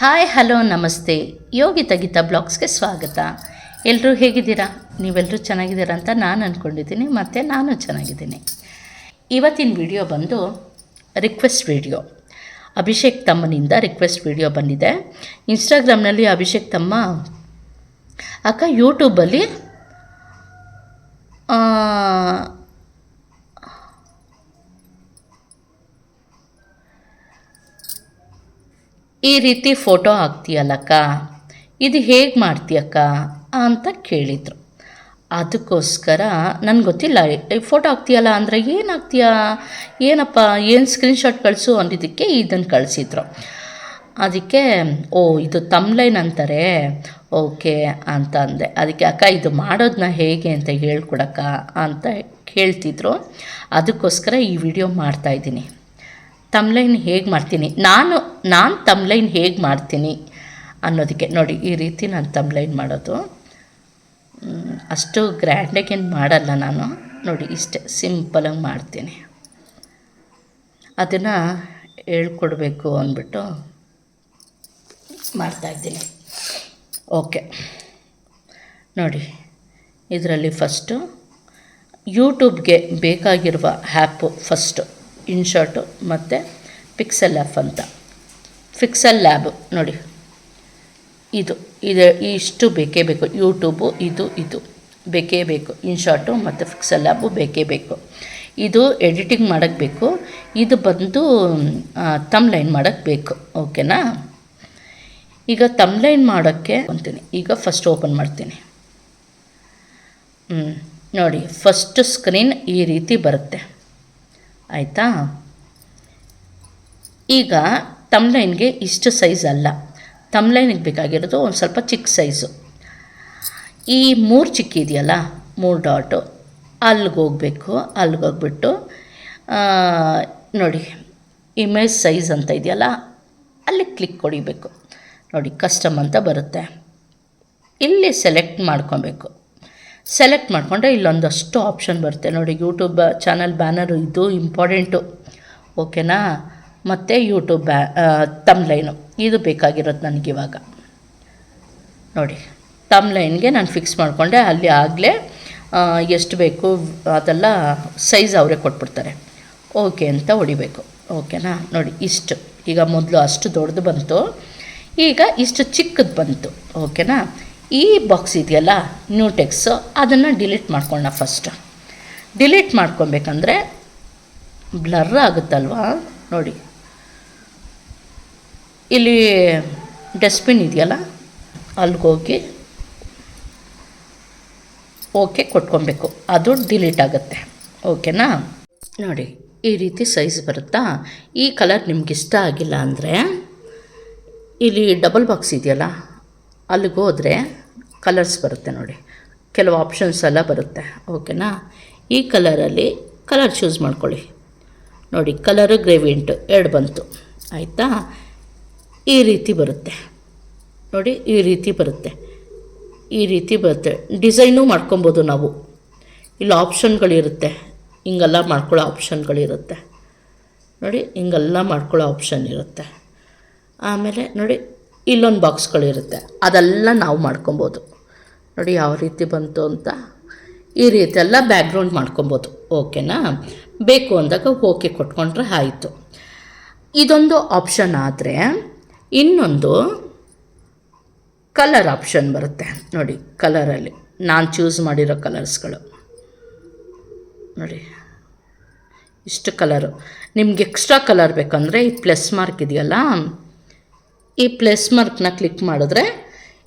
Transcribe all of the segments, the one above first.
Hi, hello, ನಮಸ್ತೆ. ಯೋಗಿತ ಗೀತಾ ಬ್ಲಾಗ್ಸ್ಗೆ ಸ್ವಾಗತ. ಎಲ್ಲರೂ ಹೇಗಿದ್ದೀರಾ? ನೀವೆಲ್ಲರೂ ಚೆನ್ನಾಗಿದ್ದೀರಾ ಅಂತ ನಾನು ಅಂದ್ಕೊಂಡಿದ್ದೀನಿ ಮತ್ತು ನಾನು ಚೆನ್ನಾಗಿದ್ದೀನಿ. ಇವತ್ತಿನ ವಿಡಿಯೋ ಬಂದು ರಿಕ್ವೆಸ್ಟ್ ವಿಡಿಯೋ. ಅಭಿಷೇಕ್ ತಮ್ಮನಿಂದ ರಿಕ್ವೆಸ್ಟ್ ವಿಡಿಯೋ ಬಂದಿದೆ. ಇನ್ಸ್ಟಾಗ್ರಾಮ್ನಲ್ಲಿ ಅಭಿಷೇಕ್ ತಮ್ಮ, ಅಕ್ಕ ಯೂಟ್ಯೂಬಲ್ಲಿ ಈ ರೀತಿ ಫೋಟೋ ಹಾಕ್ತೀಯಲ್ಲಕ್ಕ? ಇದು ಹೇಗೆ ಮಾಡ್ತೀಯಕ್ಕ? ಅಂತ ಕೇಳಿದರು. ಅದಕ್ಕೋಸ್ಕರ ನನಗೆ ಗೊತ್ತಿಲ್ಲ ಫೋಟೋ ಹಾಕ್ತೀಯಲ್ಲ ಅಂದರೆ ಏನು ಹಾಕ್ತೀಯಾ? ಏನಪ್ಪ, ಏನು ಸ್ಕ್ರೀನ್ಶಾಟ್ ಕಳಿಸು ಅಂದಿದ್ದಕ್ಕೆ ಇದನ್ನು ಕಳಿಸಿದ್ರು. ಅದಕ್ಕೆ, ಓ, ಇದು ತಮ್ಲೈನ್ ಅಂತಾರೆ, ಓಕೆ ಅಂತ ಅಂದೆ. ಅದಕ್ಕೆ, ಅಕ್ಕ, ಇದು ಮಾಡೋದನ್ನ ಹೇಗೆ ಅಂತ ಹೇಳ್ಕೊಡಕ್ಕ? ಅಂತ ಕೇಳ್ತಿದ್ರು. ಅದಕ್ಕೋಸ್ಕರ ಈ ವಿಡಿಯೋ ಮಾಡ್ತಾಯಿದ್ದೀನಿ ತಮ್ಲೈನ್ ಹೇಗೆ ಮಾಡ್ತೀನಿ? ನಾನು ನಾನು ತಮ್ಲೈನ್ ಹೇಗೆ ಮಾಡ್ತೀನಿ ಅನ್ನೋದಕ್ಕೆ ನೋಡಿ, ಈ ರೀತಿ ನಾನು ತಮ್ಲೈನ್ ಮಾಡೋದು. ಅಷ್ಟು ಗ್ರ್ಯಾಂಡಾಗೇನು ಮಾಡಲ್ಲ ನಾನು. ನೋಡಿ, ಇಷ್ಟೇ ಸಿಂಪಲಾಗಿ ಮಾಡ್ತೀನಿ. ಅದನ್ನು ಹೇಳ್ಕೊಡ್ಬೇಕು ಅಂದ್ಬಿಟ್ಟು ಮಾಡ್ತಾಯಿದ್ದೀನಿ ಓಕೆ. ನೋಡಿ, ಇದರಲ್ಲಿ ಫಸ್ಟು ಯೂಟ್ಯೂಬ್ಗೆ ಬೇಕಾಗಿರುವ ಹ್ಯಾಪು ಫಸ್ಟು. ಇನ್ಶಾಟು ಮತ್ತು ಪಿಕ್ಸೆಲ್ ಆ್ಯಪ್ ಅಂತ. ಫಿಕ್ಸೆಲ್ ಲ್ಯಾಬ್ ನೋಡಿ. ಇದು ಇದು ಇಷ್ಟು ಬೇಕೇ ಬೇಕು. ಯೂಟ್ಯೂಬು ಇದು ಇದು ಬೇಕೇ ಬೇಕು. ಇನ್ಶಾರ್ಟು ಮತ್ತು ಫಿಕ್ಸೆಲ್ ಲ್ಯಾಬು ಬೇಕೇ ಬೇಕು. ಇದು ಎಡಿಟಿಂಗ್ ಮಾಡೋಕ್ಕೆ ಬೇಕು. ಇದು ಬಂದು ತಮ್ಲೈನ್ ಮಾಡೋಕ್ಕೆ ಬೇಕು. ಓಕೆನಾ ಈಗ ತಮ್ಲೈನ್ ಮಾಡೋಕ್ಕೆ ಅಂತೀನಿ. ಈಗ ಫಸ್ಟ್ ಓಪನ್ ಮಾಡ್ತೀನಿ. ನೋಡಿ. ಫಸ್ಟ್ ಸ್ಕ್ರೀನ್ ಈ ರೀತಿ ಬರುತ್ತೆ. ಆಯಿತಾ? ಈಗ ತಮ್ಲೈನ್ಗೆ ಇಷ್ಟು ಸೈಜ್ ಅಲ್ಲ. ತಮ್ಲೈನಿಗೆ ಬೇಕಾಗಿರೋದು ಒಂದು ಸ್ವಲ್ಪ ಚಿಕ್ಕ ಸೈಜು ಈ ಮೂರು ಚಿಕ್ಕ ಇದೆಯಲ್ಲ, ಮೂರು ಡಾಟು ಅಲ್ಲಿಗೆ ಹೋಗಬೇಕು, ಅಲ್ಲಿಗೆ ಹೋಗ್ಬಿಟ್ಟು ನೋಡಿ ಇಮೇಜ್ ಸೈಜ್ ಅಂತ ಇದೆಯಲ್ಲ, ಅಲ್ಲಿ ಕ್ಲಿಕ್ ಹೊಡಿಬೇಕು ನೋಡಿ ಕಸ್ಟಮ್ ಅಂತ ಬರುತ್ತೆ. ಇಲ್ಲಿ ಸೆಲೆಕ್ಟ್ ಮಾಡ್ಕೊಬೇಕು. ಸೆಲೆಕ್ಟ್ ಮಾಡಿಕೊಂಡ್ರೆ ಇಲ್ಲೊಂದಷ್ಟು ಆಪ್ಷನ್ ಬರುತ್ತೆ. ನೋಡಿ ಯೂಟ್ಯೂಬ್ ಚಾನಲ್ ಬ್ಯಾನರು ಇದು ಇಂಪಾರ್ಟೆಂಟು ಓಕೆನಾ ಮತ್ತು ಯೂಟ್ಯೂಬ್ ಬ್ಯಾ ತಮ್ಲೈನು ಇದು ಬೇಕಾಗಿರೋದು ನನಗಿವಾಗ ನೋಡಿ ತಮ್ ಲೈನ್ಗೆ ನಾನು ಫಿಕ್ಸ್ ಮಾಡಿಕೊಂಡೆ ಅಲ್ಲಿ ಆಗಲೇ ಎಷ್ಟು ಬೇಕು, ಅದೆಲ್ಲ ಸೈಜ್ ಅವರೇ ಕೊಟ್ಬಿಡ್ತಾರೆ. ಓಕೆ ಅಂತ ಹೊಡಿಬೇಕು. ಓಕೆನಾ ನೋಡಿ, ಇಷ್ಟು. ಈಗ ಮೊದಲು ಅಷ್ಟು ದೊಡ್ಡದು ಬಂತು. ಈಗ ಇಷ್ಟು ಚಿಕ್ಕದು ಬಂತು. ಓಕೆನಾ ಈ ಬಾಕ್ಸ್ ಇದೆಯಲ್ಲ ನ್ಯೂಟೆಕ್ಸು ಅದನ್ನು ಡಿಲೀಟ್ ಮಾಡ್ಕೊಳ್ಳೋಣ ಫಸ್ಟ್ ಡಿಲೀಟ್ ಮಾಡ್ಕೊಬೇಕಂದ್ರೆ ಬ್ಲರ್ ಆಗುತ್ತಲ್ವಾ? ನೋಡಿ. ಇಲ್ಲಿ ಡಸ್ಟ್ಬಿನ್ ಇದೆಯಲ್ಲ ಅಲ್ಲಿಗೋಗಿ ಓಕೆ ಕೊಟ್ಕೊಬೇಕು. ಅದು ಡಿಲೀಟ್ ಆಗುತ್ತೆ. ಓಕೆನಾ ನೋಡಿ, ಈ ರೀತಿ ಸೈಜ್ ಬರುತ್ತಾ? ಈ ಕಲರ್ ನಿಮ್ಗೆ ಇಷ್ಟ ಆಗಿಲ್ಲ ಅಂದರೆ, ಇಲ್ಲಿ ಡಬಲ್ ಬಾಕ್ಸ್ ಇದೆಯಲ್ಲ, ಅಲ್ಲಿಗೆ ಹೋದರೆ ಕಲರ್ಸ್ ಬರುತ್ತೆ ನೋಡಿ. ಕೆಲವು ಆಪ್ಷನ್ಸ್ ಎಲ್ಲ ಬರುತ್ತೆ. ಓಕೆನಾ ಈ ಕಲರಲ್ಲಿ ಕಲರ್ ಚೂಸ್ ಮಾಡ್ಕೊಳ್ಳಿ. ನೋಡಿ ಕಲರು ಗ್ರೇವಿಯಂಟು ಎರಡು ಬಂತು. ಆಯಿತಾ? ಈ ರೀತಿ ಬರುತ್ತೆ. ನೋಡಿ, ಈ ರೀತಿ ಬರುತ್ತೆ. ಈ ರೀತಿ ಬರುತ್ತೆ. ಡಿಸೈನು ಮಾಡ್ಕೊಬೋದು ನಾವು. ಇಲ್ಲಿ ಆಪ್ಷನ್ಗಳಿರುತ್ತೆ ಹಿಂಗೆಲ್ಲ ಮಾಡ್ಕೊಳ್ಳೋ ಆಪ್ಷನ್ಗಳಿರುತ್ತೆ ನೋಡಿ, ಹಿಂಗೆಲ್ಲ ಮಾಡ್ಕೊಳ್ಳೋ ಆಪ್ಷನ್ ಇರುತ್ತೆ. ಆಮೇಲೆ ನೋಡಿ, ಇಲ್ಲೊಂದು ಬಾಕ್ಸ್ಗಳಿರುತ್ತೆ ಅದೆಲ್ಲ ನಾವು ಮಾಡ್ಕೊಬೋದು. ನೋಡಿ ಯಾವ ರೀತಿ ಬಂತು ಅಂತ. ಈ ರೀತಿ ಎಲ್ಲ ಬ್ಯಾಕ್ಗ್ರೌಂಡ್ ಮಾಡ್ಕೊಬೋದು ಓಕೆನಾ ಬೇಕು ಅಂದಾಗ ಓಕೆ ಕೊಟ್ಕೊಂಡ್ರೆ ಆಯಿತು. ಇದೊಂದು ಆಪ್ಷನ್ ಆದರೆ ಇನ್ನೊಂದು ಕಲರ್ ಆಪ್ಷನ್ ಬರುತ್ತೆ. ನೋಡಿ ಕಲರಲ್ಲಿ ನಾನು ಚೂಸ್ ಮಾಡಿರೋ ಕಲರ್ಸ್ಗಳು ನೋಡಿ. ಇಷ್ಟು ಕಲರು ನಿಮ್ಗೆ ಎಕ್ಸ್ಟ್ರಾ ಕಲರ್ ಬೇಕಂದರೆ ಈ ಪ್ಲಸ್ ಮಾರ್ಕ್ ಇದೆಯಲ್ಲ? ಈ ಪ್ಲಸ್ ಮಾರ್ಕ್ನ ಕ್ಲಿಕ್ ಮಾಡಿದ್ರೆ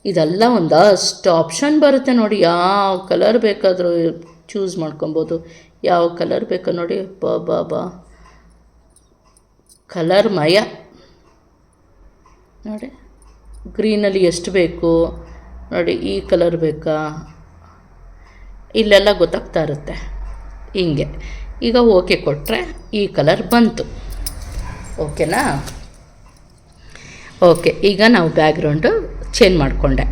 ಇದೆಲ್ಲ ಒಂದಷ್ಟು ಆಪ್ಷನ್ ಬರುತ್ತೆ ನೋಡಿ. ಯಾವ ಕಲರ್ ಬೇಕಾದರೂ ಚೂಸ್ ಮಾಡ್ಕೊಬೋದು. ಯಾವ ಕಲರ್ ಬೇಕೋ ನೋಡಿ. ಬಾ ಬಾ ಬಾ. ಕಲರ್ ಮಯ. ನೋಡಿ. ಗ್ರೀನಲ್ಲಿ ಎಷ್ಟು ಬೇಕು? ನೋಡಿ, ಈ ಕಲರ್ ಬೇಕಾ? ಇಲ್ಲೆಲ್ಲ ಗೊತ್ತಾಗ್ತಾ ಇರುತ್ತೆ. ಹಿಂಗೆ. ಈಗ ಓಕೆ ಕೊಟ್ಟರೆ ಈ ಕಲರ್ ಬಂತು. ಓಕೆನಾ ಓಕೆ ಈಗ ನಾವು ಬ್ಯಾಕ್ಗ್ರೌಂಡು ಚೇಂಜ್ ಮಾಡಿಕೊಂಡೆ.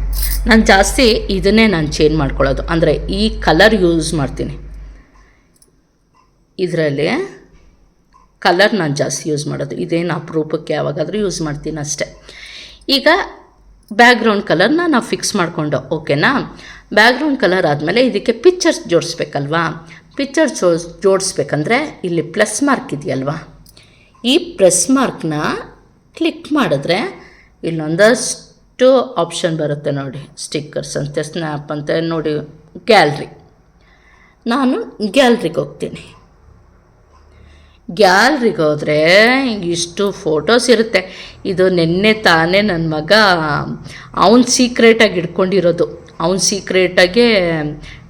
ನಾನು ಜಾಸ್ತಿ ಇದನ್ನೇ ನಾನು ಚೇಂಜ್ ಮಾಡ್ಕೊಳ್ಳೋದು. ಅಂದರೆ ಈ ಕಲರ್ ಯೂಸ್ ಮಾಡ್ತೀನಿ. ಇದರಲ್ಲಿ ಕಲರ್ ನಾನು ಜಾಸ್ತಿ ಯೂಸ್ ಮಾಡೋದು. ಇದೇನು ಅಪರೂಪಕ್ಕೆ ಯಾವಾಗಾದರೂ ಯೂಸ್ ಮಾಡ್ತೀನಿ ಅಷ್ಟೇ. ಈಗ ಬ್ಯಾಕ್ಗ್ರೌಂಡ್ ಕಲರ್ನ ನಾವು ಫಿಕ್ಸ್ ಮಾಡಿಕೊಂಡು ಓಕೆನಾ ಬ್ಯಾಕ್ಗ್ರೌಂಡ್ ಕಲರ್ ಆದಮೇಲೆ ಇದಕ್ಕೆ ಪಿಕ್ಚರ್ಸ್ ಜೋಡಿಸ್ಬೇಕಲ್ವಾ? ಪಿಕ್ಚರ್ಸ್ ಜೋಡಿಸ್ಬೇಕಂದ್ರೆ ಇಲ್ಲಿ ಪ್ಲಸ್ ಮಾರ್ಕ್ ಇದೆಯಲ್ವಾ? ಈ ಪ್ಲಸ್ ಮಾರ್ಕ್ನ ಕ್ಲಿಕ್ ಮಾಡಿದ್ರೆ ಇಲ್ಲೊಂದಷ್ಟು ಆಪ್ಷನ್ ಬರುತ್ತೆ ನೋಡಿ. ಸ್ಟಿಕ್ಕರ್ಸ್ ಅಂತೆ ಸ್ನ್ಯಾಪ್ ಅಂತೆ, ನೋಡಿ ಗ್ಯಾಲ್ರಿ ನಾನು ಗ್ಯಾಲ್ರಿಗೆ ಹೋಗ್ತೀನಿ. ಗ್ಯಾಲ್ರಿಗೆ ಹೋದರೆ ಇಷ್ಟು ಫೋಟೋಸ್ ಇರುತ್ತೆ. ಇದು ನಿನ್ನೆ ತಾನೇ ನನ್ನ ಮಗ ಅವನು ಸೀಕ್ರೆಟಾಗಿ ಇಟ್ಕೊಂಡಿರೋದು ಅವ್ನು ಸೀಕ್ರೆಟಾಗೆ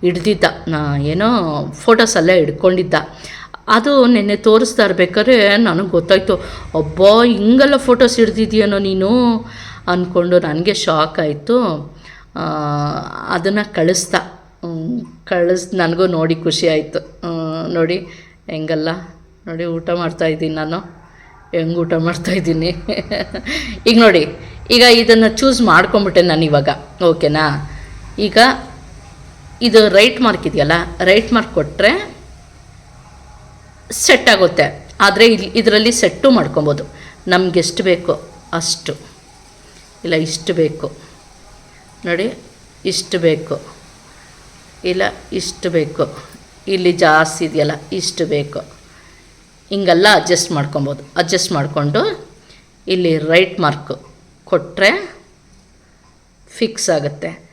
ಹಿಡ್ದಿದ್ದ. ಏನೋ ಫೋಟೋಸ್ ಎಲ್ಲ ಹಿಡ್ಕೊಂಡಿದ್ದ. ಅದು ನಿನ್ನೆ ತೋರಿಸ್ತಾ ಇರ್ಬೇಕಾದ್ರೆ ನನಗೆ ಗೊತ್ತಾಯ್ತು. ಅಬ್ಬಾ, ಹಿಂಗೆಲ್ಲ ಫೋಟೋಸ್ ಹಿಡ್ದಿದ್ಯೇನೋ ನೀನು? ಅಂದ್ಕೊಂಡು ನನಗೆ ಶಾಕ್ ಆಯಿತು. ಅದನ್ನು ಕಳಿಸ್ತಾ. ಕಳಿಸ್, ನನಗೂ ನೋಡಿ ಖುಷಿ ಆಯಿತು. ನೋಡಿ, ಹೆಂಗಲ್ಲ? ನೋಡಿ, ಊಟ ಮಾಡ್ತಾಯಿದ್ದೀನಿ ನಾನು. ಹೆಂಗೆ ಊಟ ಮಾಡ್ತಾಯಿದ್ದೀನಿ ಈಗ ನೋಡಿ, ಈಗ ಇದನ್ನು ಚೂಸ್ ಮಾಡ್ಕೊಂಬಿಟ್ಟೆ ನಾನು ಇವಾಗ. ಓಕೆನಾ ಈಗ ಇದು ರೈಟ್ ಮಾರ್ಕ್ ಇದೆಯಲ್ಲ ರೈಟ್ ಮಾರ್ಕ್ ಕೊಟ್ಟರೆ ಸೆಟ್ ಆಗುತ್ತೆ. ಆದರೆ ಇಲ್ಲಿ ಇದರಲ್ಲಿ ಸೆಟ್ಟು ಮಾಡ್ಕೊಬೋದು. ನಮ್ಗೆ ಎಷ್ಟು ಬೇಕೋ? ಅಷ್ಟು. ಇಲ್ಲ, ಇಷ್ಟು ಬೇಕು. ನೋಡಿ, ಇಷ್ಟು ಬೇಕು. ಇಲ್ಲ, ಇಷ್ಟು ಬೇಕು. ಇಲ್ಲಿ ಜಾಸ್ತಿ ಇದೆಯಲ್ಲ, ಇಷ್ಟು ಬೇಕು. ಹಿಂಗೆಲ್ಲ ಅಡ್ಜಸ್ಟ್ ಮಾಡ್ಕೊಬೋದು. ಅಡ್ಜಸ್ಟ್ ಮಾಡಿಕೊಂಡು ಇಲ್ಲಿ ರೈಟ್ ಮಾರ್ಕ್ ಕೊಟ್ಟರೆ ಫಿಕ್ಸ್ ಆಗುತ್ತೆ.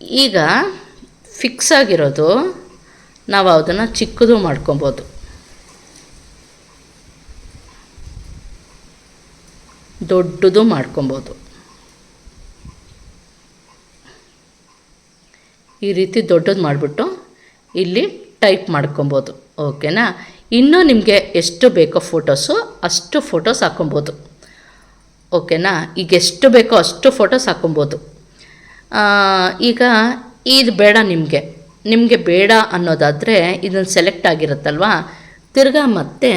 ಈಗ ಫಿಕ್ಸ್ ಆಗಿರೋದು ನಾವು ಅದನ್ನು ಚಿಕ್ಕದು ಮಾಡ್ಕೊಬೋದು. ದೊಡ್ಡದು ಮಾಡ್ಕೊಬೋದು. ಈ ರೀತಿ ದೊಡ್ಡದು ಮಾಡಿಬಿಟ್ಟು ಇಲ್ಲಿ ಟೈಪ್ ಮಾಡ್ಕೊಬೋದು, ಓಕೆನಾ? ಇನ್ನೂ ನಿಮಗೆ ಎಷ್ಟು ಬೇಕೋ ಫೋಟೋಸು ಅಷ್ಟು ಫೋಟೋಸ್ ಹಾಕೊಬೋದು, ಓಕೆನಾ? ಈಗ ಎಷ್ಟು ಬೇಕೋ ಅಷ್ಟು ಫೋಟೋಸ್ ಹಾಕೊಬೋದು. ಈಗ ಇದು ಬೇಡ ನಿಮಗೆ. ನಿಮಗೆ ಬೇಡ ಅನ್ನೋದಾದರೆ ಇದನ್ನು ಸೆಲೆಕ್ಟ್ ಆಗಿರುತ್ತಲ್ವಾ? ತಿರ್ಗಾ ಮತ್ತೆ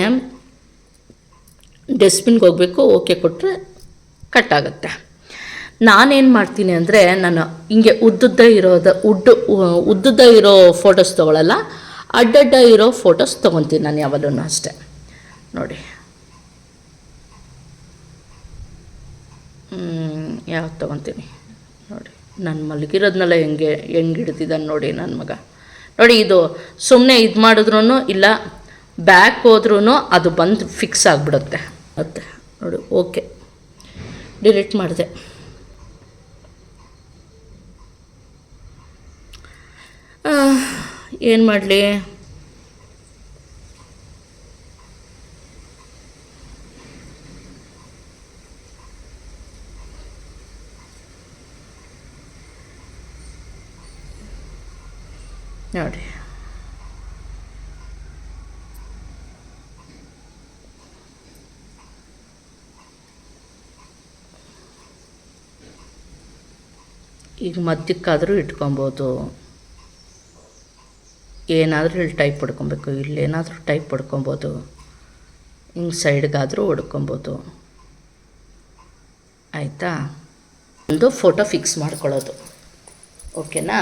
ಡಸ್ಟ್ಬಿನ್ಗೆ ಹೋಗಬೇಕು, ಓಕೆ ಕೊಟ್ಟರೆ ಕಟ್ ಆಗುತ್ತೆ. ನಾನೇನು ಮಾಡ್ತೀನಿ ಅಂದರೆ ನಾನು ಹಿಂಗೆ ಉದ್ದುದ್ದ ಇರೋದ ಉಡ್ಡು, ಉದ್ದುದ್ದ ಇರೋ ಫೋಟೋಸ್ ತೊಗೊಳಲ್ಲ, ಅಡ್ಡಡ್ಡ ಇರೋ ಫೋಟೋಸ್ ತೊಗೊತೀನಿ ನಾನು ಯಾವಾಗಲೂ ಅಷ್ಟೆ. ನೋಡಿ. ಯಾವ ತೊಗೊತೀನಿ? ನೋಡಿ, ನಾನು ಮಲಗಿರೋದ್ನೆಲ್ಲ ಹೆಂಗೆ ಹೆಂಗೆ ಹಿಡ್ತಿದ್ದಾನೆ ನೋಡಿ ನನ್ನ ಮಗ. ನೋಡಿ ಇದು ಸುಮ್ಮನೆ ಇದು ಮಾಡಿದ್ರೂ ಇಲ್ಲ ಬ್ಯಾಕ್ ಹೋದ್ರೂ ಅದು ಬಂದು ಫಿಕ್ಸ್ ಆಗಿಬಿಡುತ್ತೆ. ಮತ್ತೆ, ನೋಡಿ ಓಕೆ ಡಿಲೀಟ್ ಮಾಡಿದೆ. ಏನು ಮಾಡಲಿ? ನೋಡಿ ಈಗ ಮಧ್ಯಕ್ಕಾದರೂ ಇಟ್ಕೊಬೋದು. ಏನಾದರೂ ಇಲ್ಲಿ ಟೈಪ್ ಹೊಡ್ಕೊಬೇಕು ಇಲ್ಲೇನಾದರೂ ಟೈಪ್ ಹೊಡ್ಕೊಬೋದು ಹಿಂಗೆ ಸೈಡ್ಗಾದರೂ ಹೊಡ್ಕೊಬೋದು ಆಯಿತಾ? ಒಂದು ಫೋಟೋ ಫಿಕ್ಸ್ ಮಾಡ್ಕೊಳ್ಳೋದು. ಓಕೆನಾ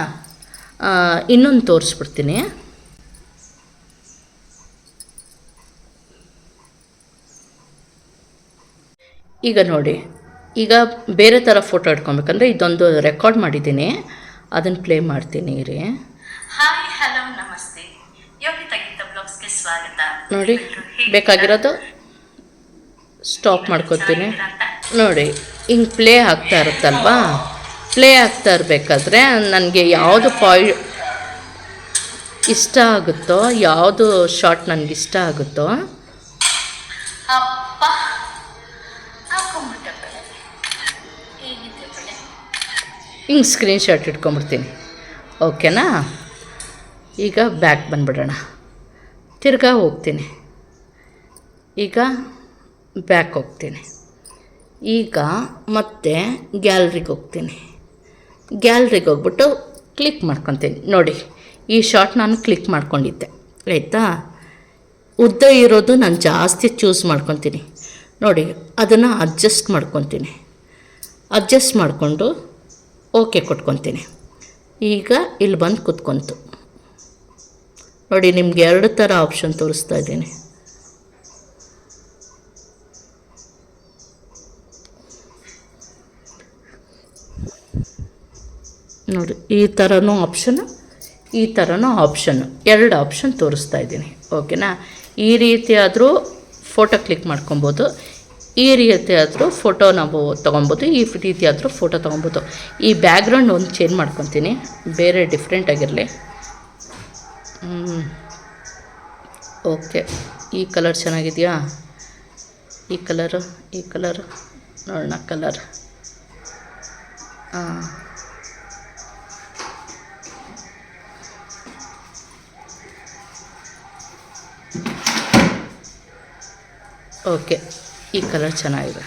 ಇನ್ನೊಂದು ತೋರಿಸ್ಬಿಡ್ತೀನಿ. ಈಗ ನೋಡಿ, ಈಗ ಬೇರೆ ಥರ ಫೋಟೋ ಇಟ್ಕೊಬೇಕಂದ್ರೆ ಇದೊಂದು ರೆಕಾರ್ಡ್ ಮಾಡಿದ್ದೀನಿ. ಅದನ್ನು ಪ್ಲೇ ಮಾಡ್ತೀನಿ ರೀ ಹಾಯ್ ಹಲೋ ನಮಸ್ತೆ ಯೋಗಿತಾ ಗೀತ ಬ್ಲಾಗ್ಸ್ಗೆ ಸ್ವಾಗತ ನೋಡಿ ಬೇಕಾಗಿರೋದು ಸ್ಟಾಪ್ ಮಾಡ್ಕೊತೀನಿ. ನೋಡಿ ಹಿಂಗೆ ಪ್ಲೇ ಆಗ್ತಾ ಇರುತ್ತಲ್ವಾ? ಪ್ಲೇ ಆಗ್ತಾ ಇರಬೇಕಾದ್ರೆ ನನಗೆ ಯಾವುದು ಪಾಯ್ ಇಷ್ಟ ಆಗುತ್ತೋ ಯಾವುದು ಶಾರ್ಟ್ ನನಗೆ ಇಷ್ಟ ಆಗುತ್ತೋ ಹಿಂಗೆ ಸ್ಕ್ರೀನ್ ಶಾಟ್ ಇಟ್ಕೊಂಬಿಡ್ತೀನಿ ಓಕೆನಾ ಈಗ ಬ್ಯಾಕ್ ಬಂದ್ಬಿಡೋಣ. ತಿರ್ಗಾ ಹೋಗ್ತೀನಿ. ಈಗ ಬ್ಯಾಕ್ ಹೋಗ್ತೀನಿ. ಈಗ ಮತ್ತೆ ಗ್ಯಾಲ್ರಿಗೆ ಹೋಗ್ತೀನಿ. ಗ್ಯಾಲ್ರಿಗೆ ಹೋಗ್ಬಿಟ್ಟು ಕ್ಲಿಕ್ ಮಾಡ್ಕೊತೀನಿ. ನೋಡಿ, ಈ ಶಾರ್ಟ್ ನಾನು ಕ್ಲಿಕ್ ಮಾಡ್ಕೊಂಡಿದ್ದೆ. ಆಯಿತಾ? ಉದ್ದ ಇರೋದು ನಾನು ಜಾಸ್ತಿ ಚೂಸ್ ಮಾಡ್ಕೊತೀನಿ. ನೋಡಿ, ಅದನ್ನು ಅಡ್ಜಸ್ಟ್ ಮಾಡ್ಕೊತೀನಿ. ಅಡ್ಜಸ್ಟ್ ಮಾಡಿಕೊಂಡು ಓಕೆ ಕೊಟ್ಕೊತೀನಿ. ಈಗ ಇಲ್ಲಿ ಬಂದು ಕುತ್ಕೊಂತು. ನೋಡಿ, ನಿಮ್ಗೆ ಎರಡು ಥರ ಆಪ್ಷನ್ ತೋರಿಸ್ತಾ ಇದ್ದೀನಿ. ನೋಡಿ, ಈ ಥರನೂ ಆಪ್ಷನ್ ಈ ಥರನೂ ಆಪ್ಷನ್ ಎರಡು ಆಪ್ಷನ್ ತೋರಿಸ್ತಾ ಇದ್ದೀನಿ. ಓಕೆನಾ ಈ ರೀತಿ ಆದರೂ ಫೋಟೋ ಕ್ಲಿಕ್ ಮಾಡ್ಕೊಬೋದು. ಈ ರೀತಿ ಆದರೂ ಫೋಟೋ ನಾವು ತೊಗೊಬೋದು. ಈ ರೀತಿ ಆದರೂ ಫೋಟೋ ತೊಗೊಬೋದು. ಈ ಬ್ಯಾಗ್ರೌಂಡ್ ಒಂದು ಚೇಂಜ್ ಮಾಡ್ಕೊತೀನಿ. ಬೇರೆ ಡಿಫ್ರೆಂಟ್ ಆಗಿರಲಿ. ಓಕೆ ಈ ಕಲರ್ ಚೆನ್ನಾಗಿದೆಯಾ? ಈ ಕಲರು ಈ ಕಲರು ನೋಡೋಣ ಕಲರ್ ಹಾಂ ಓಕೆ ಈ ಕಲರ್ ಚೆನ್ನಾಗಿದೆ.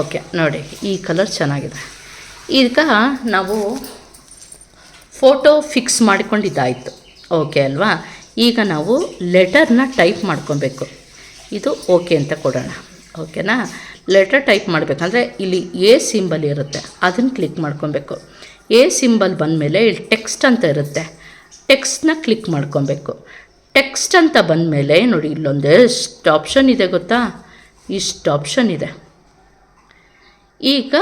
ಓಕೆ ನೋಡಿ, ಈ ಕಲರ್ ಚೆನ್ನಾಗಿದೆ. ಈಗ ನಾವು ಫೋಟೋ ಫಿಕ್ಸ್ ಮಾಡಿಕೊಂಡಿದ್ದಾಯಿತು. ಓಕೆ ಅಲ್ವಾ? ಈಗ ನಾವು ಲೆಟರ್ನ ಟೈಪ್ ಮಾಡ್ಕೊಬೇಕು. ಇದು ಓಕೆ ಅಂತ ಕೊಡೋಣ. ಓಕೆನಾ ಲೆಟರ್ ಟೈಪ್ ಮಾಡಬೇಕಂದ್ರೆ ಇಲ್ಲಿ ಎ ಸಿಂಬಲ್ ಇರುತ್ತೆ. ಅದನ್ನು ಕ್ಲಿಕ್ ಮಾಡ್ಕೊಬೇಕು. ಎ ಸಿಂಬಲ್ ಬಂದಮೇಲೆ ಇಲ್ಲಿ ಟೆಕ್ಸ್ಟ್ ಅಂತ ಇರುತ್ತೆ. ಟೆಕ್ಸ್ಟ್ನ ಕ್ಲಿಕ್ ಮಾಡ್ಕೊಬೇಕು. ಟೆಕ್ಸ್ಟ್ ಅಂತ ಬಂದಮೇಲೆ ನೋಡಿ ಇಲ್ಲೊಂದೆಷ್ಟು ಆಪ್ಷನ್ ಇದೆ ಗೊತ್ತಾ? ಇಷ್ಟು ಆಪ್ಷನ್ ಇದೆ. ಈಗ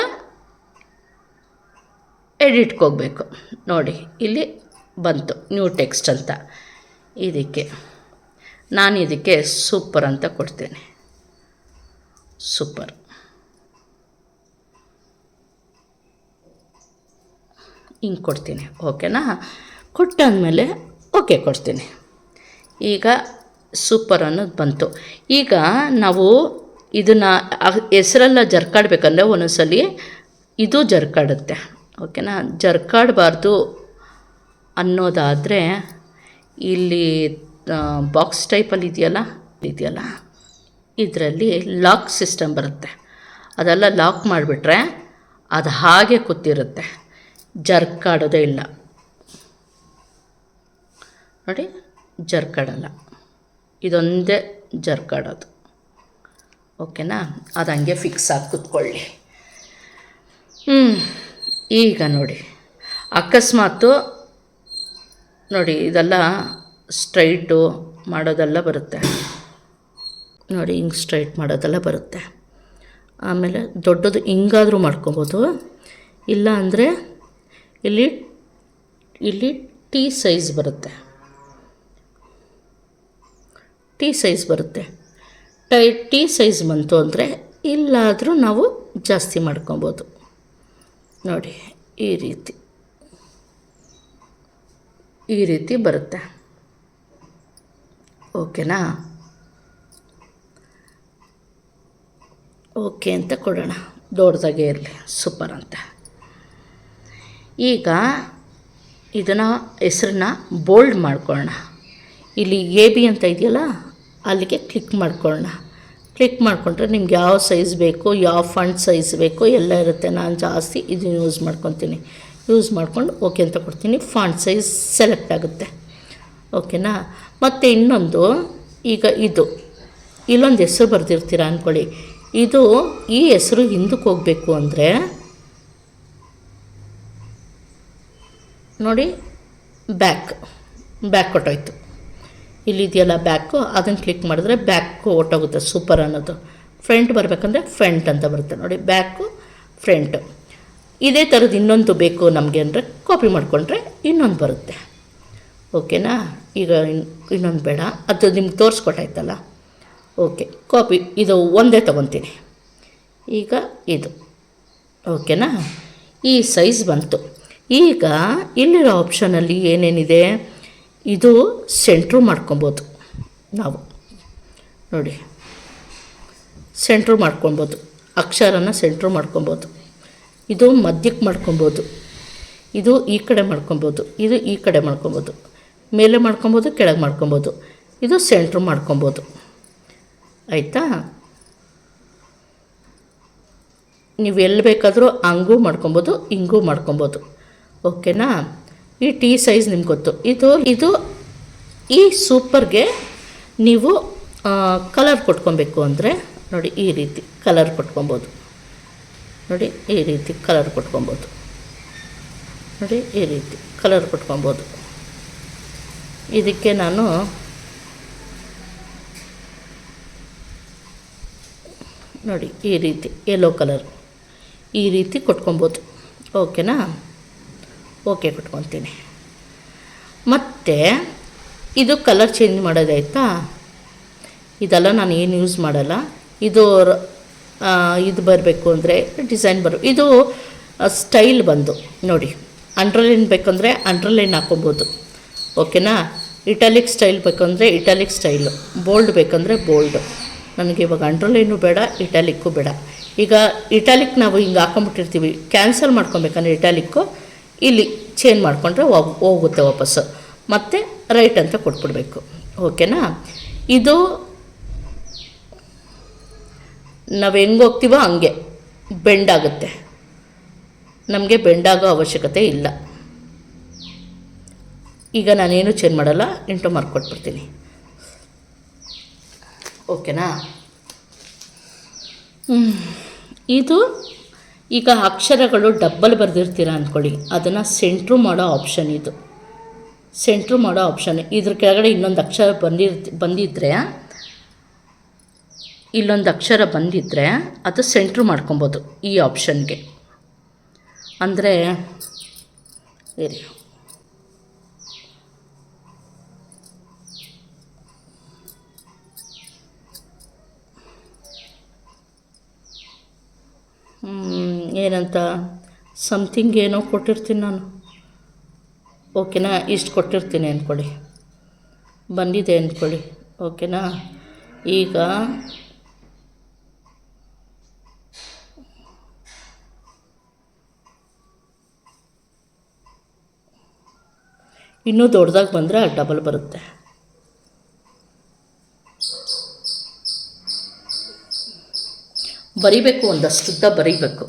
ಎಡಿಟ್ಗೆ ಹೋಗಬೇಕು ನೋಡಿ, ಇಲ್ಲಿ ಬಂತು ನ್ಯೂ ಟೆಕ್ಸ್ಟ್ ಅಂತ. ಇದಕ್ಕೆ, ನಾನು ಇದಕ್ಕೆ ಸೂಪರ್ ಅಂತ ಕೊಡ್ತೇನೆ. ಸೂಪರ್ ಹಿಂಗೆ ಕೊಡ್ತೀನಿ ಓಕೆನಾ ಕೊಟ್ಟಾದಮೇಲೆ ಓಕೆ ಕೊಡ್ತೀನಿ. ಈಗ ಸೂಪರ್ ಅನ್ನೋದು ಬಂತು. ಈಗ ನಾವು ಇದನ್ನು ಹೆಸರೆಲ್ಲ ಜರ್ಕಾಡ್ಬೇಕಂದ್ರೆ ಒಂದೊಂದ್ಸಲಿ ಇದು ಜರ್ಕಾಡುತ್ತೆ ಓಕೆನಾ ಜರ್ಕಾಡಬಾರ್ದು ಅನ್ನೋದಾದರೆ ಇಲ್ಲಿ ಬಾಕ್ಸ್ ಟೈಪಲ್ಲಿ ಇದೆಯಲ್ಲ? ಇದೆಯಲ್ಲ. ಇದರಲ್ಲಿ ಲಾಕ್ ಸಿಸ್ಟಮ್ ಬರುತ್ತೆ. ಅದೆಲ್ಲ ಲಾಕ್ ಮಾಡಿಬಿಟ್ರೆ ಅದು ಹಾಗೆ ಕೂತಿರುತ್ತೆ. ಜರ್ಕಾಡೋದೇ ಇಲ್ಲ. ನೋಡಿ, ಜರ್ಕಾಡಲ್ಲ. ಇದೊಂದೇ ಜರ್ಕಾಡೋದು. ಓಕೆನಾ? ಅದು ಹಂಗೆ ಫಿಕ್ಸ್ ಆಗಿ ಕೂತ್ಕೊಳ್ಳಿ. ಹ್ಞೂ ಈಗ ನೋಡಿ. ಅಕಸ್ಮಾತು ನೋಡಿ, ಇದೆಲ್ಲ ಸ್ಟ್ರೈಟು ಮಾಡೋದೆಲ್ಲ ಬರುತ್ತೆ. ನೋಡಿ, ಹಿಂಗೆ ಸ್ಟ್ರೈಟ್ ಮಾಡೋದೆಲ್ಲ ಬರುತ್ತೆ. ಆಮೇಲೆ ದೊಡ್ಡದು ಹಿಂಗಾದರೂ ಮಾಡ್ಕೊಬೋದು. ಇಲ್ಲ ಅಂದರೆ ಇಲ್ಲಿ ಇಲ್ಲಿ ಟೀ ಸೈಜ್ ಬರುತ್ತೆ. ಟೀ ಸೈಜ್ ಬರುತ್ತೆ. ಟೈ ಟೀ ಸೈಜ್ ಬಂತು ಅಂದರೆ ಇಲ್ಲಾದರೂ ನಾವು ಜಾಸ್ತಿ ಮಾಡ್ಕೊಬೋದು. ನೋಡಿ, ಈ ರೀತಿ. ಈ ರೀತಿ ಬರುತ್ತೆ. ಓಕೆನಾ? ಓಕೆ ಅಂತ ಕೊಡೋಣ. ದೊಡ್ಡದಾಗೆ ಇರಲಿ, ಸೂಪರ್ ಅಂತ. ಈಗ ಇದನ್ನು ಹೆಸ್ರನ್ನ ಬೋಲ್ಡ್ ಮಾಡ್ಕೊಳ್ಳೋಣ. ಇಲ್ಲಿ ಎ ಬಿ ಅಂತ ಇದೆಯಲ್ಲ, ಅಲ್ಲಿಗೆ ಕ್ಲಿಕ್ ಮಾಡ್ಕೊಳ್ಳೋಣ. ಕ್ಲಿಕ್ ಮಾಡಿಕೊಂಡ್ರೆ ನಿಮ್ಗೆ ಯಾವ ಸೈಜ್ ಬೇಕು, ಯಾವ ಫಂಡ್ ಸೈಜ್ ಬೇಕು, ಎಲ್ಲ ಇರುತ್ತೆ. ನಾನು ಜಾಸ್ತಿ ಇದನ್ನು ಯೂಸ್ ಮಾಡ್ಕೊತೀನಿ. ಯೂಸ್ ಮಾಡ್ಕೊಂಡು ಓಕೆ ಅಂತ ಕೊಡ್ತೀನಿ. ಫಾಂಟ್ ಸೈಜ್ ಸೆಲೆಕ್ಟ್ ಆಗುತ್ತೆ. ಓಕೆನಾ ಮತ್ತು ಇನ್ನೊಂದು, ಈಗ ಇದು. ಇಲ್ಲೊಂದು ಹೆಸರು ಬರೆದಿರ್ತೀರ ಅಂದ್ಕೊಳ್ಳಿ ಇದು ಈ ಹೆಸರು ಹಿಂದಕ್ಕೆ ಹೋಗಬೇಕು ಅಂದರೆ, ನೋಡಿ ಬ್ಯಾಕ್ ಬ್ಯಾಕ್ ಹೊಟ್ಟೋಯ್ತು ಇಲ್ಲಿದೆಯಲ್ಲ ಬ್ಯಾಕು ಅದನ್ನು ಕ್ಲಿಕ್ ಮಾಡಿದ್ರೆ ಬ್ಯಾಕು ಒಟ್ಟೋಗುತ್ತೆ ಸೂಪರ್ ಅನ್ನೋದು. ಫ್ರಂಟ್ ಬರಬೇಕಂದ್ರೆ ಫ್ರಂಟ್ ಅಂತ ಬರುತ್ತೆ ನೋಡಿ. ಬ್ಯಾಕು ಫ್ರಂಟು ಇದೇ ಥರದ್ದು ಇನ್ನೊಂದು ಬೇಕು ನಮಗೆ ಅಂದರೆ ಕಾಪಿ ಮಾಡಿಕೊಂಡ್ರೆ ಇನ್ನೊಂದು ಬರುತ್ತೆ. ಓಕೆನಾ ಈಗ ಇನ್, ಇನ್ನೊಂದು ಬೇಡ. ಅದು ನಿಮ್ಗೆ ತೋರಿಸ್ಕೊಟ್ಟಾಯ್ತಲ್ಲ? ಓಕೆ ಕಾಪಿ ಇದು ಒಂದೇ ತೊಗೊತೀನಿ. ಈಗ ಇದು. ಓಕೆನಾ ಈ ಸೈಜ್ ಬಂತು. ಈಗ ಇಲ್ಲಿರೋ ಆಪ್ಷನಲ್ಲಿ ಏನೇನಿದೆ? ಇದು ಸೆಂಟ್ರು ಮಾಡ್ಕೊಬೋದು ನಾವು. ನೋಡಿ. ಸೆಂಟ್ರು ಮಾಡ್ಕೊಬೋದು. ಅಕ್ಷರನ ಸೆಂಟ್ರು ಮಾಡ್ಕೊಬೋದು. ಇದು ಮಧ್ಯಕ್ಕೆ ಮಾಡ್ಕೊಬೋದು. ಇದು ಈ ಕಡೆ ಮಾಡ್ಕೊಬೋದು. ಇದು ಈ ಕಡೆ ಮಾಡ್ಕೊಬೋದು. ಮೇಲೆ ಮಾಡ್ಕೊಬೋದು, ಕೆಳಗೆ ಮಾಡ್ಕೊಬೋದು. ಇದು ಸೆಂಟ್ರ್ ಮಾಡ್ಕೊಬೋದು. ಆಯಿತಾ? ನೀವು ಎಲ್ಲಿ ಬೇಕಾದರೂ ಹಂಗೂ ಮಾಡ್ಕೊಬೋದು, ಹಿಂಗೂ ಮಾಡ್ಕೊಬೋದು. ಓಕೆನಾ? ಈ ಟೀ ಸೈಜ್ ನಿಮ್ಗೆ ಗೊತ್ತು. ಇದು ಇದು ಈ ಸೂಪರ್ಗೆ ನೀವು ಕಲರ್ ಕೊಟ್ಕೊಬೇಕು ಅಂದರೆ, ನೋಡಿ ಈ ರೀತಿ ಕಲರ್ ಕೊಟ್ಕೊಬೋದು. ನೋಡಿ ಈ ರೀತಿ ಕಲರ್ ಕೊಟ್ಕೊಬೋದು. ನೋಡಿ ಈ ರೀತಿ ಕಲರ್ ಕೊಟ್ಕೊಬೋದು. ಇದಕ್ಕೆ ನಾನು ನೋಡಿ ಈ ರೀತಿ ಯೆಲ್ಲೋ ಕಲರ್ ಈ ರೀತಿ ಕೊಟ್ಕೊಬೋದು. ಓಕೆನಾ ಓಕೆ ಕೊಟ್ಕೊತೀನಿ. ಮತ್ತು ಇದು ಕಲರ್ ಚೇಂಜ್ ಮಾಡೋದಾಯ್ತಾ? ಇದೆಲ್ಲ ನಾನು ಏನು ಯೂಸ್ ಮಾಡಲ್ಲ. ಇದು ರ- ಆ, ಇದು ಬರಬೇಕು ಅಂದರೆ ಡಿಸೈನ್ ಬರೋ. ಇದು ಸ್ಟೈಲ್ ಬಂದು, ನೋಡಿ. ಅಂಡ್ರಲೈನ್ ಬೇಕಂದರೆ ಅಂಡ್ರಲೈನ್ ಹಾಕೊಬೋದು. ಓಕೆನಾ ಇಟಾಲಿಕ್ ಸ್ಟೈಲ್ ಬೇಕಂದರೆ ಇಟಾಲಿಕ್ ಸ್ಟೈಲು ಬೋಲ್ಡ್ ಬೇಕಂದರೆ ಬೋಲ್ಡು ನನಗೆ ಇವಾಗ ಅಂಡ್ರಲೈನು ಬೇಡ ಇಟಾಲಿಕ್ಕು ಬೇಡ. ಈಗ ಇಟಾಲಿಕ್ ನಾವು ಹಿಂಗೆ ಹಾಕೊಂಬಿಟ್ಟಿರ್ತೀವಿ ಕ್ಯಾನ್ಸಲ್ ಮಾಡ್ಕೊಬೇಕಂದ್ರೆ ಇಟಾಲಿಕ್ಕು ಇಲ್ಲಿ ಚೇಂಜ್ ಮಾಡಿಕೊಂಡ್ರೆ ಹೋಗುತ್ತೆ ವಾಪಸ್ಸು. ಮತ್ತು ರೈಟ್ ಅಂತ ಕೊಟ್ಬಿಡ್ಬೇಕು. ಓಕೆನಾ ಇದು ನಾವು ಹೆಂಗೆ ಹೋಗ್ತೀವೋ ಹಂಗೆ, ಬೆಂಡಾಗುತ್ತೆ. ನಮಗೆ ಬೆಂಡಾಗೋ ಅವಶ್ಯಕತೆ ಇಲ್ಲ. ಈಗ ನಾನೇನು ಚೇಂಜ್ ಮಾಡಲ್ಲ ಇಂಟು ಮಾರ್ಕ್ ಕೊಟ್ಬಿಡ್ತೀನಿ. ಓಕೆನಾ? ಇದು ಈಗ ಅಕ್ಷರಗಳು ಡಬ್ಬಲ್ ಬರೆದಿರ್ತೀರ ಅಂದ್ಕೊಳ್ಳಿ ಅದನ್ನು ಸೆಂಟ್ರು ಮಾಡೋ ಆಪ್ಷನ್ ಇದು. ಸೆಂಟ್ರು ಮಾಡೋ ಆಪ್ಷನ್ ಇದ್ರ ಕೆಳಗಡೆ ಇನ್ನೊಂದು ಅಕ್ಷರ ಬಂದಿರ್ ಬಂದಿದ್ದರೆ ಇಲ್ಲೊಂದು ಅಕ್ಷರ ಬಂದಿದ್ದರೆ ಅದು ಸೆಂಟ್ರ್ ಮಾಡ್ಕೊಬೋದು ಈ ಆಪ್ಷನ್ಗೆ ಅಂದರೆ ಇರಿ ಏನಂತ? ಸಮಥಿಂಗ್ ಏನೋ ಕೊಟ್ಟಿರ್ತೀನಿ ನಾನು. ಓಕೆನಾ ಇಷ್ಟು ಕೊಟ್ಟಿರ್ತೀನಿ ಅಂದ್ಕೊಳ್ಳಿ ಬಂದಿದೆ ಅಂದ್ಕೊಳ್ಳಿ ಓಕೆನಾ ಈಗ ಇನ್ನೂ ದೊಡ್ಡದಾಗಿ ಬಂದರೆ ಡಬಲ್ ಬರುತ್ತೆ. ಬರಿಬೇಕು ಒಂದಷ್ಟುದ್ದ ಬರಿಬೇಕು.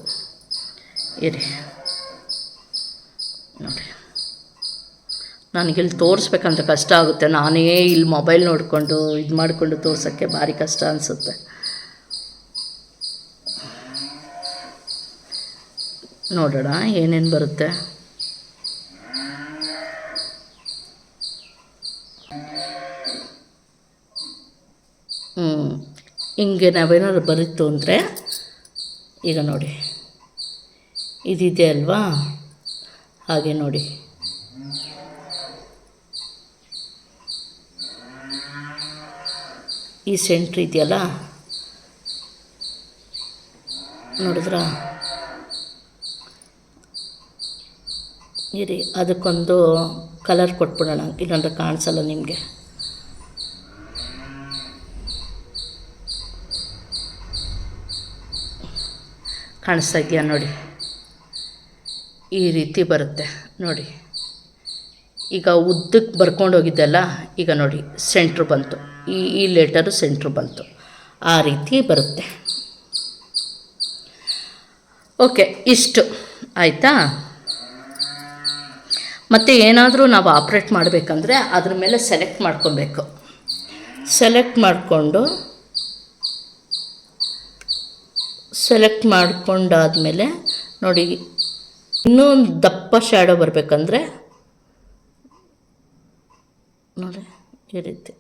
ಇರಿ. ನೋಡಿ ನನಗಿಲ್ಲಿ ತೋರಿಸ್ಬೇಕಂತ ಕಷ್ಟ ಆಗುತ್ತೆ. ನಾನೇ ಇಲ್ಲಿ ಮೊಬೈಲ್ ನೋಡಿಕೊಂಡು ಇದು ಮಾಡಿಕೊಂಡು ತೋರ್ಸೋಕ್ಕೆ ಭಾರಿ ಕಷ್ಟ ಅನಿಸುತ್ತೆ. ನೋಡೋಣ ಏನೇನು ಬರುತ್ತೆ ಹ್ಞೂ ಹಿಂಗೆ ನಾವೇನಾದ್ರು ಬರೀತು ಅಂದರೆ, ಈಗ ನೋಡಿ. ಇದಿದೆ ಅಲ್ವಾ? ಹಾಗೆ ನೋಡಿ. ಈ ಸೆಂಟ್ರ್ ಇದೆಯಲ್ಲ? ನೋಡಿದ್ರ? ಇರಿ, ಅದಕ್ಕೊಂದು ಕಲರ್ ಕೊಟ್ಬಿಡೋಣ. ಇಲ್ಲಾಂದ್ರೆ ಕಾಣಿಸಲ್ಲ ನಿಮಗೆ. ಕಾಣಿಸ್ತಾ ನೋಡಿ? ಈ ರೀತಿ ಬರುತ್ತೆ ನೋಡಿ. ಈಗ ಉದ್ದಕ್ಕೆ ಬರ್ಕೊಂಡು ಹೋಗಿದ್ದೆಲ್ಲ, ಈಗ ನೋಡಿ, ಸೆಂಟ್ರ್ ಬಂತು. ಈ ಈ ಲೆಟರು ಸೆಂಟ್ರ್ ಬಂತು. ಆ ರೀತಿ ಬರುತ್ತೆ. ಓಕೆ, ಇಷ್ಟು. ಆಯಿತಾ? ಮತ್ತು ಏನಾದರೂ ನಾವು ಆಪ್ರೇಟ್ ಮಾಡಬೇಕಂದ್ರೆ ಅದ್ರ ಮೇಲೆ ಸೆಲೆಕ್ಟ್ ಮಾಡ್ಕೊಬೇಕು. ಸೆಲೆಕ್ಟ್ ಮಾಡಿಕೊಂಡು ಸೆಲೆಕ್ಟ್ ಮಾಡಿಕೊಂಡಾದಮೇಲೆ ನೋಡಿ ಇನ್ನೂ ದಪ್ಪ ಶ್ಯಾಡೋ ಬರಬೇಕಂದ್ರೆ ನೋಡಿ, ಈ ರೀತಿ.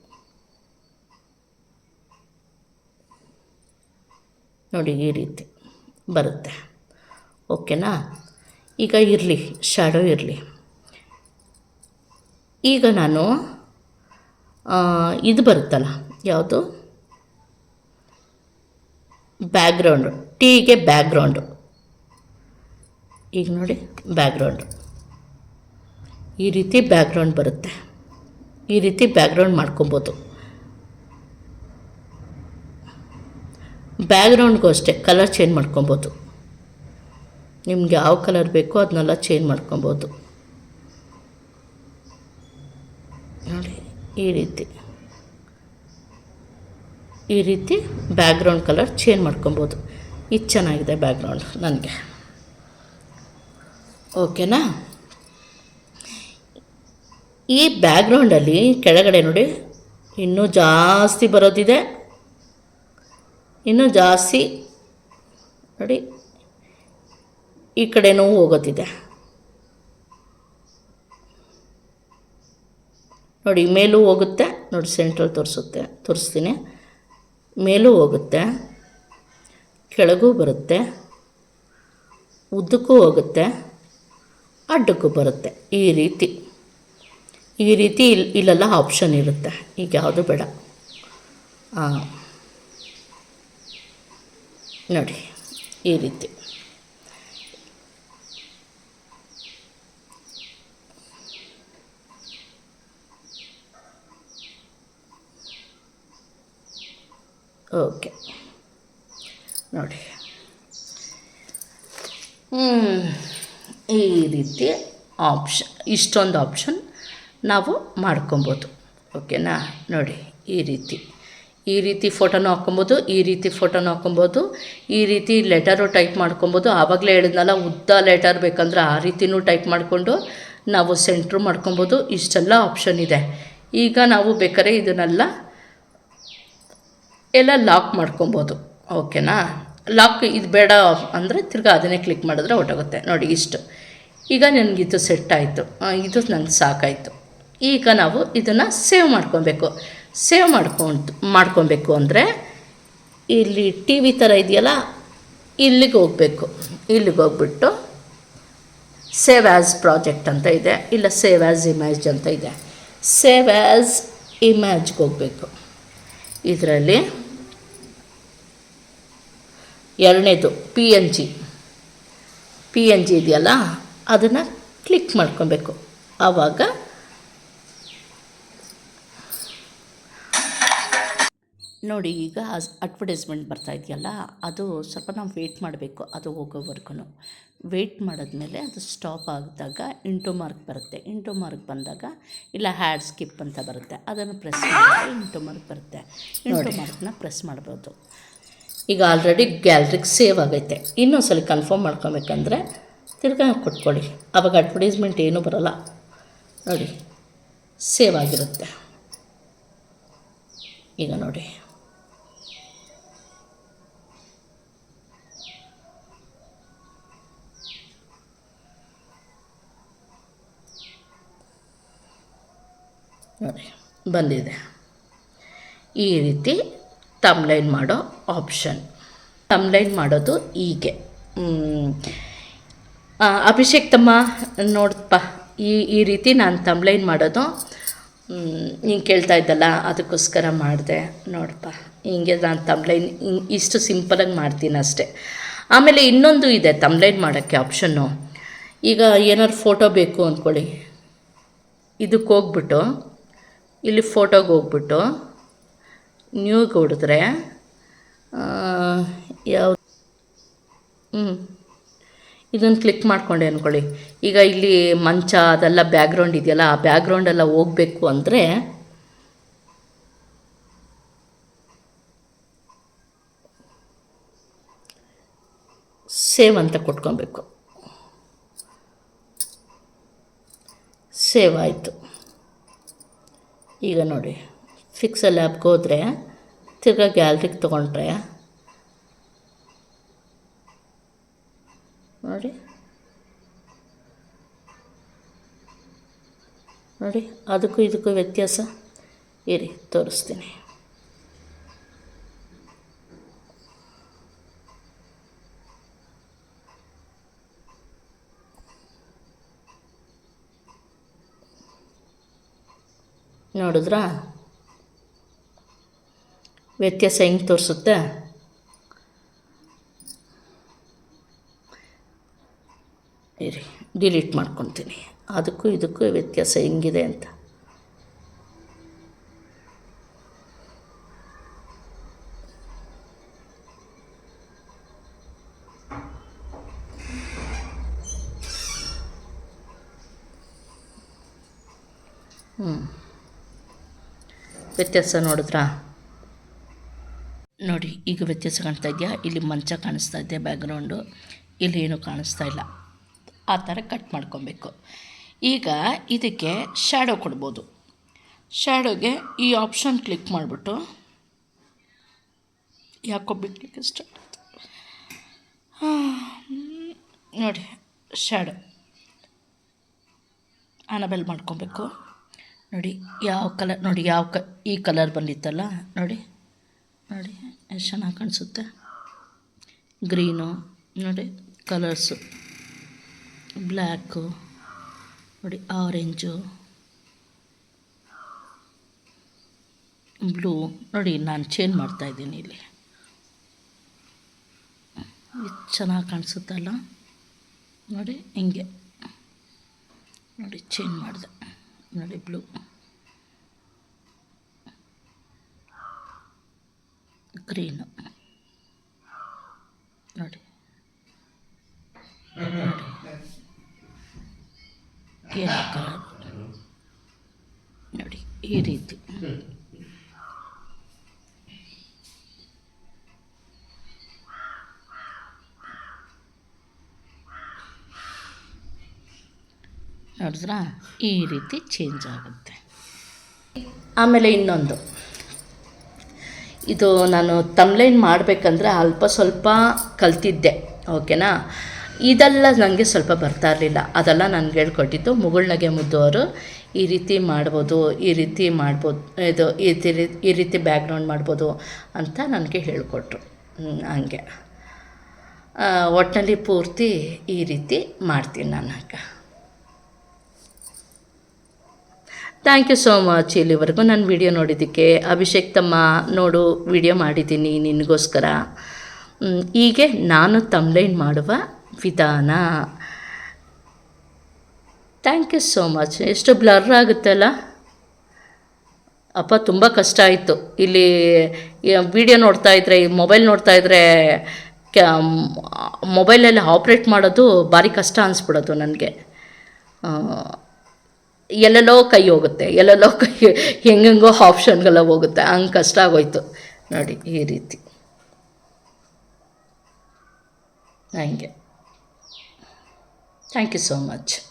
ನೋಡಿ, ಈ ರೀತಿ ಬರುತ್ತೆ. ಓಕೆನಾ? ಈಗ ಇರಲಿ ಶ್ಯಾಡೋ ಇರಲಿ. ಈಗ ನಾನು ಇದು ಬರುತ್ತಲ್ಲ, ಯಾವುದು? ಬ್ಯಾಕ್ಗ್ರೌಂಡು ಟೀಗೆ ಬ್ಯಾಕ್ಗ್ರೌಂಡು ಈಗ ನೋಡಿ ಬ್ಯಾಕ್ಗ್ರೌಂಡು ಈ ರೀತಿ ಬ್ಯಾಕ್ಗ್ರೌಂಡ್ ಬರುತ್ತೆ. ಈ ರೀತಿ ಬ್ಯಾಕ್ಗ್ರೌಂಡ್ ಮಾಡ್ಕೊಬೋದು. ಬ್ಯಾಕ್ಗ್ರೌಂಡ್ಗೂ ಅಷ್ಟೇ ಕಲರ್ ಚೇಂಜ್ ಮಾಡ್ಕೊಬೋದು. ನಿಮ್ಗೆ ಯಾವ ಕಲರ್ ಬೇಕೋ ಅದನ್ನೆಲ್ಲ ಚೇಂಜ್ ಮಾಡ್ಕೊಬೋದು. ನೋಡಿ, ಈ ರೀತಿ. ಈ ರೀತಿ ಬ್ಯಾಕ್ಗ್ರೌಂಡ್ ಕಲರ್ ಚೇಂಜ್ ಮಾಡ್ಕೊಬೋದು. ಇದು ಚೆನ್ನಾಗಿದೆ ಬ್ಯಾಕ್ಗ್ರೌಂಡ್ ನನಗೆ. ಓಕೆನಾ ಈ ಬ್ಯಾಕ್ಗ್ರೌಂಡಲ್ಲಿ ಕೆಳಗಡೆ ನೋಡಿ, ಇನ್ನೂ ಜಾಸ್ತಿ ಬರೋದಿದೆ. ಇನ್ನೂ ಜಾಸ್ತಿ, ನೋಡಿ, ಈ ಕಡೆನೂ ಹೋಗೋದಿದೆ. ನೋಡಿ ಮೇಲೂ ಹೋಗುತ್ತೆ, ನೋಡಿ ಸೆಂಟ್ರಲ್ ತೋರಿಸುತ್ತೆ, ತೋರಿಸ್ತೀನಿ. ಮೇಲೂ ಹೋಗುತ್ತೆ, ಕೆಳಗೂ ಬರುತ್ತೆ, ಉದ್ದಕ್ಕೂ ಹೋಗುತ್ತೆ, ಅಡ್ಡಕ್ಕೂ ಬರುತ್ತೆ. ಈ ರೀತಿ ಈ ರೀತಿ ಇಲ್ಲಿ ಇಲ್ಲೆಲ್ಲ ಆಪ್ಷನ್ ಇರುತ್ತೆ. ಈಗ ಯಾವುದು ಬೇಡ. ನೋಡಿ, ಈ ರೀತಿ. ಓಕೆ. ನೋಡಿ. ಈ ರೀತಿ ಆಪ್ಷನ್ ಇಷ್ಟೊಂದು ಆಪ್ಷನ್ ನಾವು ಮಾಡ್ಕೊಬೋದು. ಓಕೆನಾ? ನೋಡಿ, ಈ ರೀತಿ. ಈ ರೀತಿ ಫೋಟೋನ ಹಾಕ್ಕೊಬೋದು, ಈ ರೀತಿ ಫೋಟೋನ ಹಾಕ್ಕೊಬೋದು, ಈ ರೀತಿ ಲೆಟರು ಟೈಪ್ ಮಾಡ್ಕೊಬೋದು. ಆವಾಗಲೇ ಹೇಳಿದ್ನಲ್ಲ, ಉದ್ದ ಲೆಟರ್ ಬೇಕಂದ್ರೆ ಆ ರೀತಿನೂ ಟೈಪ್ ಮಾಡಿಕೊಂಡು ನಾವು ಸೆಂಟ್ರು ಮಾಡ್ಕೊಬೋದು. ಇಷ್ಟೆಲ್ಲ ಆಪ್ಷನ್ ಇದೆ. ಈಗ ನಾವು ಬೇಕಾದ್ರೆ ಇದನ್ನೆಲ್ಲ ಎಲ್ಲ ಲಾಕ್ ಮಾಡ್ಕೊಬೋದು. ಓಕೆನಾ? ಲಾಕ್ ಇದು ಬೇಡ ಅಂದರೆ ತಿರ್ಗಾ ಅದನ್ನೇ ಕ್ಲಿಕ್ ಮಾಡಿದ್ರೆ ಹೊಟ್ಟೋಗುತ್ತೆ ನೋಡಿ, ಇಷ್ಟು. ಈಗ ನನಗಿದು ಸೆಟ್ ಆಯಿತು. ಇದು ನಂಗೆ ಸಾಕಾಯಿತು. ಈಗ ನಾವು ಇದನ್ನು ಸೇವ್ ಮಾಡ್ಕೊಬೇಕು. ಸೇವ್ ಮಾಡ್ಕೊಂಡು, ಮಾಡ್ಕೊಬೇಕು ಅಂದರೆ ಇಲ್ಲಿ ಟಿ ವಿ ಥರ ಇದೆಯಲ್ಲ, ಇಲ್ಲಿಗೆ ಹೋಗಬೇಕು. ಇಲ್ಲಿಗೆ ಹೋಗ್ಬಿಟ್ಟು ಸೇವ್ ಆ್ಯಸ್ ಪ್ರಾಜೆಕ್ಟ್ ಅಂತ ಇದೆ. ಇಲ್ಲ ಸೇವ್ ಆ್ಯಸ್ ಇಮೇಜ್ ಅಂತ ಇದೆ. ಸೇವ್ ಆ್ಯಸ್ ಇಮ್ಯಾಜ್ಗೆ ಹೋಗಬೇಕು. ಇದರಲ್ಲಿ ಎರಡನೇದು P N G P N G ಇದೆಯಲ್ಲ ಅದನ್ನು ಕ್ಲಿಕ್ ಮಾಡ್ಕೊಬೇಕು. ಆವಾಗ ನೋಡಿ ಈಗ ಅಡ್ವರ್ಟೈಸ್ಮೆಂಟ್ ಬರ್ತಾ ಇದೆಯಲ್ಲ ಅದು ಸ್ವಲ್ಪ ನಾವು ವೆಯ್ಟ್ ಮಾಡಬೇಕು ಅದು ಹೋಗೋವರೆಗೂ ವೆಯ್ಟ್ ಮಾಡಿದ್ಮೇಲೆ ಅದು ಸ್ಟಾಪ್ ಆಗಿದಾಗ ಇಂಟು ಮಾರ್ಕ್ ಬರುತ್ತೆ. ಇಂಟು ಮಾರ್ಕ್ ಬಂದಾಗ ಇಲ್ಲ ಹ್ಯಾಡ್ ಸ್ಕಿಪ್ ಅಂತ ಬರುತ್ತೆ. ಅದನ್ನು ಪ್ರೆಸ್ ಮಾಡಿದ್ರೆ ಇಂಟು ಮಾರ್ಕ್ ಬರುತ್ತೆ. ಇಂಟು ಮಾರ್ಕ್ನ ಪ್ರೆಸ್ ಮಾಡ್ಬೋದು. ಈಗ ಆಲ್ರೆಡಿ ಗ್ಯಾಲ್ರಿಗೆ ಸೇವ್ ಆಗೈತೆ. ಇನ್ನೊಂದ್ಸಲ ಕನ್ಫರ್ಮ್ ಮಾಡ್ಕೊಬೇಕಂದ್ರೆ ತಿರ್ಗಾ ಕೊಟ್ಕೊಳ್ಳಿ ಆವಾಗ ಅಡ್ವರ್ಟೈಸ್ಮೆಂಟ್ ಏನೂ ಬರೋಲ್ಲ. ನೋಡಿ ಸೇವ್ ಆಗಿರುತ್ತೆ. ಈಗ ನೋಡಿ. ನೋಡಿ, ಬಂದಿದೆ. ಈ ರೀತಿ ತಮ್ಲೈನ್ ಮಾಡೋ ಆಪ್ಷನ್ ತಮ್ಲೈನ್ ಮಾಡೋದು ಹೀಗೆ. ಅಭಿಷೇಕ್ ತಮ್ಮ ನೋಡಪ್ಪ ಈ ಈ ರೀತಿ ನಾನು ತಮ್ಲೈನ್ ಮಾಡೋದು. ನೀನು ಕೇಳ್ತಾ ಇದ್ದಲ್ಲ, ಅದಕ್ಕೋಸ್ಕರ ಮಾಡಿದೆ. ನೋಡಪ್ಪ ಹಿಂಗೆ ನಾನು ತಮ್ಲೈನ್ ಇಷ್ಟು ಸಿಂಪಲಾಗಿ ಮಾಡ್ತೀನಿ ಅಷ್ಟೇ. ಆಮೇಲೆ ಇನ್ನೊಂದು ಇದೆ ತಮ್ಲೈನ್ ಮಾಡೋಕ್ಕೆ ಆಪ್ಷನ್ನು ಈಗ ಏನಾದ್ರು ಫೋಟೋ ಬೇಕು ಅಂದ್ಕೊಳ್ಳಿ ಇದಕ್ಕೆ ಹೋಗ್ಬಿಟ್ಟು ಇಲ್ಲಿ ಫೋಟೋಗೆ ಹೋಗ್ಬಿಟ್ಟು ನ್ಯೂಗೆ ಕೊಡಿದ್ರೆ ಯಾವ ಹ್ಞೂ ಇದನ್ನು ಕ್ಲಿಕ್ ಮಾಡ್ಕೊಂಡೆ ಅಂದ್ಕೊಳ್ಳಿ ಈಗ ಇಲ್ಲಿ ಮಂಚ ಅದೆಲ್ಲ ಬ್ಯಾಕ್ಗ್ರೌಂಡ್ ಇದೆಯಲ್ಲ, ಆ ಬ್ಯಾಕ್ಗ್ರೌಂಡೆಲ್ಲ ಹೋಗಬೇಕು ಅಂದರೆ ಸೇವ್ ಅಂತ ಕೊಟ್ಕೊಬೇಕು. ಸೇವ್ ಆಯಿತು. ಈಗ ನೋಡಿ. ಫಿಕ್ಸಲ್ ಆ್ಯಪ್ಗೆ ಹೋದರೆ ತಿರ್ಗಾ ಗ್ಯಾಲ್ರಿಗೆ ತೊಗೊಂಡ್ರೆ ನೋಡಿ. ನೋಡಿ ಅದಕ್ಕೂ ಇದಕ್ಕೂ ವ್ಯತ್ಯಾಸ. ಇರಿ ತೋರಿಸ್ತೀನಿ. ನೋಡಿದ್ರಾ? ವ್ಯತ್ಯಾಸ ಹೆಂಗೆ ತೋರಿಸುತ್ತೆ? ಇರಿ ಡಿಲೀಟ್ ಮಾಡ್ಕೊತೀನಿ. ಅದಕ್ಕೂ ಇದಕ್ಕೂ ವ್ಯತ್ಯಾಸ ಹೆಂಗಿದೆ ಅಂತ. ಹ್ಞೂ ವ್ಯತ್ಯಾಸ ನೋಡಿದ್ರಾ? ನೋಡಿ ಈಗ ವ್ಯತ್ಯಾಸ ಕಾಣಿಸ್ತಾ ಇದೆಯಾ? ಇಲ್ಲಿ ಮಂಚ ಕಾಣಿಸ್ತಾ ಇದೆ ಬ್ಯಾಕ್ಗ್ರೌಂಡು ಇಲ್ಲಿ ಏನೂ ಕಾಣಿಸ್ತಾ ಇಲ್ಲ. ಆ ಥರ ಕಟ್ ಮಾಡ್ಕೊಬೇಕು. ಈಗ ಇದಕ್ಕೆ ಶ್ಯಾಡೋ ಕೊಡ್ಬೋದು. ಶ್ಯಾಡೋಗೆ ಈ ಆಪ್ಷನ್ ಕ್ಲಿಕ್ ಮಾಡಿಬಿಟ್ಟು ಯಾಕೋ ಬಿಡ್ಲಿಕ್ಕೆ ಸ್ಟಾರ್ಟ್ ನೋಡಿ ಶ್ಯಾಡೋ ಆನಬಲ್ ಮಾಡ್ಕೊಬೇಕು. ನೋಡಿ, ಯಾವ ಕಲರ್ ನೋಡಿ, ಯಾವ ಕ, ಈ ಕಲರ್ ಬಂದಿತ್ತಲ್ಲ, ನೋಡಿ. ನೋಡಿ ಎಷ್ಟು ಚೆನ್ನಾಗಿ ಕಾಣಿಸುತ್ತೆ ಗ್ರೀನು ನೋಡಿ ಕಲರ್ಸು ಬ್ಲ್ಯಾಕು ನೋಡಿ ಆರೆಂಜು ಬ್ಲೂ ನೋಡಿ, ನಾನು ಚೇಂಜ್ ಮಾಡ್ತಾಯಿದ್ದೀನಿ ಇಲ್ಲಿ. ಚೆನ್ನಾಗಿ ಕಾಣಿಸುತ್ತಲ್ಲ? ನೋಡಿ, ಹಿಂಗೆ. ನೋಡಿ ಚೇಂಜ್ ಮಾಡಿದೆ. ನೋಡಿ ಬ್ಲೂ ಗ್ರೀನು ನೋಡಿ. ನೋಡಿ ಏನು ಕಲರ್ ನೋಡಿ ಈ ರೀತಿ. ನೋಡಿದ್ರಾ? ಈ ರೀತಿ ಚೇಂಜ್ ಆಗುತ್ತೆ. ಆಮೇಲೆ ಇನ್ನೊಂದು. ಇದು ನಾನು ತಮ್ಲೈನ್ ಮಾಡಬೇಕಂದ್ರೆ ಅಲ್ಪ ಸ್ವಲ್ಪ ಕಲ್ತಿದ್ದೆ ಓಕೆನಾ ಇದೆಲ್ಲ ನನಗೆ ಸ್ವಲ್ಪ ಬರ್ತಾ ಇರಲಿಲ್ಲ. ಅದೆಲ್ಲ ನನಗೆ ಹೇಳ್ಕೊಟ್ಟಿದ್ದು ಮುಗುಳ್ನಗೆ ಮುದ್ದು ಅವರು ಈ ರೀತಿ ಮಾಡ್ಬೋದು, ಈ ರೀತಿ ಮಾಡ್ಬೋದು, ಇದು ಈ ರೀತಿ ಈ ರೀತಿ ಬ್ಯಾಕ್ಗ್ರೌಂಡ್ ಮಾಡ್ಬೋದು ಅಂತ ನನಗೆ ಹೇಳಿಕೊಟ್ರು. ಹಂಗೆ. ಒಟ್ಟಿನಲ್ಲಿ ಪೂರ್ತಿ ಈ ರೀತಿ ಮಾಡ್ತೀನಿ ನಾನು ಅಕ್ಕ ಥ್ಯಾಂಕ್ ಯು ಸೋ ಮಚ್ ಇಲ್ಲಿವರೆಗೂ ನಾನು ವಿಡಿಯೋ ನೋಡಿದ್ದಕ್ಕೆ ಅಭಿಷೇಕ್ ತಮ್ಮ ನೋಡು ವಿಡಿಯೋ ಮಾಡಿದ್ದೀನಿ ನಿನಗೋಸ್ಕರ. ಹೀಗೆ ನಾನು ತಮ್ಲೈನ್ ಮಾಡುವ ವಿಧಾನ. ಥ್ಯಾಂಕ್ ಯು ಸೋ ಮಚ್ ಎಷ್ಟು ಬ್ಲರ್ ಆಗುತ್ತಲ್ಲ? ಅಪ್ಪ, ತುಂಬ ಕಷ್ಟ ಆಯಿತು. ಇಲ್ಲಿ ವಿಡಿಯೋ ನೋಡ್ತಾ ಇದ್ರೆ, ಈ ಮೊಬೈಲ್ ನೋಡ್ತಾ ಇದ್ರೆ, ಕ್ಯಾ ಮೊಬೈಲಲ್ಲಿ ಆಪ್ರೇಟ್ ಮಾಡೋದು ಭಾರಿ ಕಷ್ಟ ಅನಿಸ್ಬಿಡೋದು ನನಗೆ. ಎಲ್ಲೆಲ್ಲೋ ಕೈ ಹೋಗುತ್ತೆ, ಎಲ್ಲೆಲ್ಲೋ ಕೈ, ಹೆಂಗೆಂಗೋ ಆಪ್ಷನ್ಗೆಲ್ಲ ಹೋಗುತ್ತೆ, ಹಂಗೆ ಕಷ್ಟ ಆಗೋಯ್ತು. ನೋಡಿ, ಈ ರೀತಿ. ಹಂಗೆ. Thank you so much